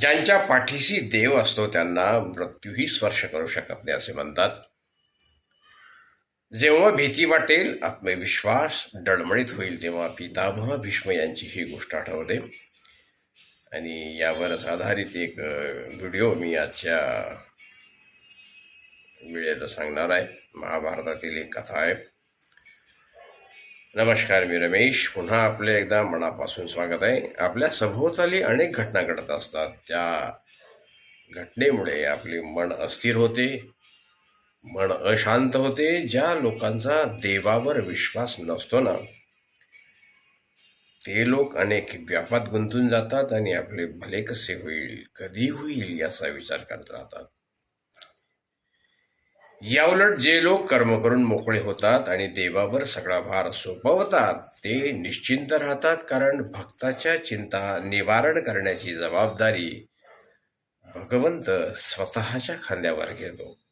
ज्यांच्या पाठीशी देव असतो त्यांना मृत्यूही स्पर्श करू शकत नाही असे म्हणतात. जेव्हा भीती वाटेल आत्मविश्वास डळमळीत होईल तेव्हा पितामह भीष्म यांची ही गोष्ट आठवते. आणि यावरच आधारित एक व्हिडिओ मी आजच्या वेळेला सांगणार आहे. महाभारतातील एक कथा आहे. नमस्कार मी रमेश. पुन्हा आपले एकदा मनापासून स्वागत आहे. आपल्या सभोवताली अनेक घटना घडत असतात. त्या घटनेमुळे आपले मन अस्थिर होते. मन अशांत होते ज्या लोकांचा देवावर विश्वास नसतो ना ते लोक अनेक व्यापात गुंतून जातात आणि आपले भले कसे होईल कधी होईल याचा विचार करत राहतात. याउलट जे लोक कर्म करून मोकळे होतात आणि देवावर सगळा भार सोपवतात ते निश्चिंत राहतात कारण भक्ताच्या चिंता निवारण करण्याची जबाबदारी भगवंत स्वतःच्या खांद्यावर घेतो.